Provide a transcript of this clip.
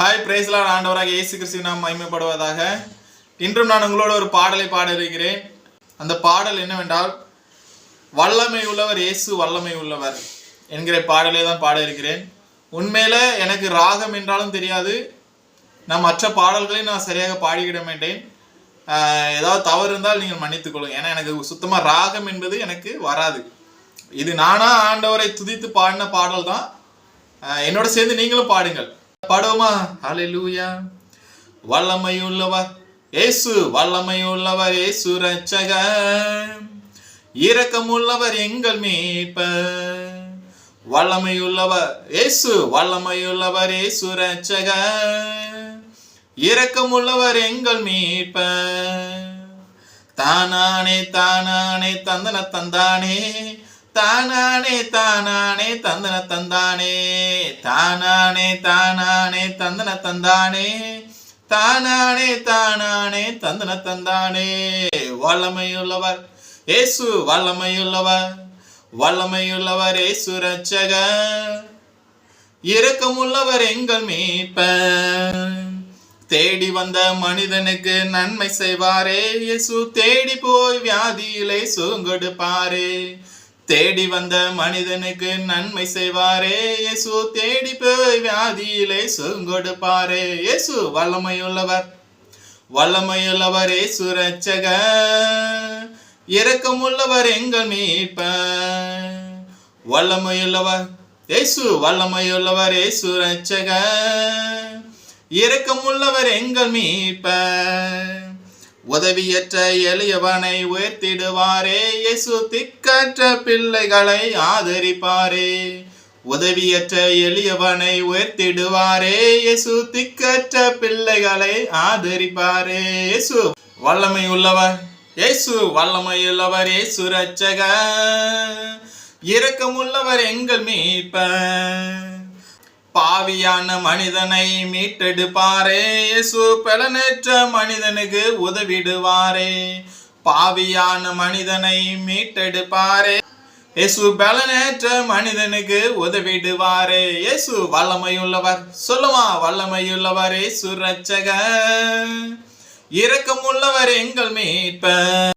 Hi பிரேஸ்லான் ஆண்டவராக இயேசு கிறிஸ்து நாம் மகிமைப்படுவதாக. இன்றும் நான் உங்களோட ஒரு பாடலை பாட இருக்கிறேன் அந்த பாடல் என்னவென்றால் வல்லமை உள்ளவர் இயேசு வல்லமை உள்ளவர் என்கிற பாடலை தான் பாட இருக்கிறேன் எனக்கு ராகம் என்றாலும் தெரியாது. நான் மற்ற பாடல்களை நான் சரியாக பாடிக்கிட மாட்டேன். ஏதாவது தவறு இருந்தால் நீங்கள் மன்னித்துக்கொள்ளும் ஏன்னா எனக்கு சுத்தமாக ராகம் என்பது எனக்கு வராது. இது நானா ஆண்டவரை துதித்து பாடின பாடல் தான் என்னோட சேர்ந்து நீங்களும் பாடுங்கள். பாடுவோமா? ஹalleluya வல்லமையுள்ளவர். இயேசு வல்லமையுள்ளவர் இயேசு ரட்சகர் இரக்கமுள்ளவர் எங்கள் மீட்பர். வல்லமையுள்ளவர் இயேசு வல்லமையுள்ளவர் இயேசு ரட்சகர் இரக்கமுள்ளவர் எங்கள் மீட்பர். தானானே தானானே தந்தன தந்தானே. தானானே தானானே தந்தன தந்தானே. தானானே தானானே தந்தன தந்தானே. தானானே தானானே தந்தன தந்தானே. வல்லமையுள்ளவர் ஏசு வல்லமையுள்ளவர். வல்லமையுள்ளவர் ஏசு ரச்சக இரக்கமுள்ளவர் எங்கள் மீட்ப தேடி வந்த மனிதனுக்கு நன்மை செய்வாரே. இயேசு தேடி போய் வியாதியிலே சுகங்கொடுப்பாரே. தேடி வந்த மனிதனுக்கு நன்மை செய்வாரே. இயேசு தேடி போய் வியாதியிலே சுங்கொடுப்பாரே இயேசு வல்லமையுள்ளவர். வல்லமையுள்ளவர் இயேசு ரட்சகர் இரக்கமுள்ளவர் எங்கள் மீட்ப வல்லமையுள்ளவர். இயேசு வல்லமையுள்ளவர் இயேசு ரட்சகர் இரக்கமுள்ளவர் எங்கள் மீட்பர். உதவியற்ற எளியவனை உயர்த்திடுவாரே. இயேசு திக்கற்ற பிள்ளைகளை ஆதரிப்பாரே. உதவியற்ற எளியவனை உயர்த்திடுவாரே. இயேசு திக்கற்ற பிள்ளைகளை ஆதரிப்பாரே. இயேசு வல்லமை உள்ளவர் இயேசு வல்லமை உள்ளவர் இயேசு ரட்சகர் இரக்கமுள்ளவர் எங்கள் மீட்பர். பாவியான மனிதனை மீட்டெடுப்பாரே. இயேசு பலனற்ற மனிதனுக்கு உதவிடுவாரே. பாவியான மனிதனை மீட்டெடுப்பாரே. இயேசு பலனற்ற மனிதனுக்கு உதவிடுவாரே. இயேசு வல்லமையுள்ளவர். சொல்லுமா வல்லமையுள்ளவர் இயேசு ரட்சகர் இரக்கமுள்ளவர் எங்கள் மீட்பர்.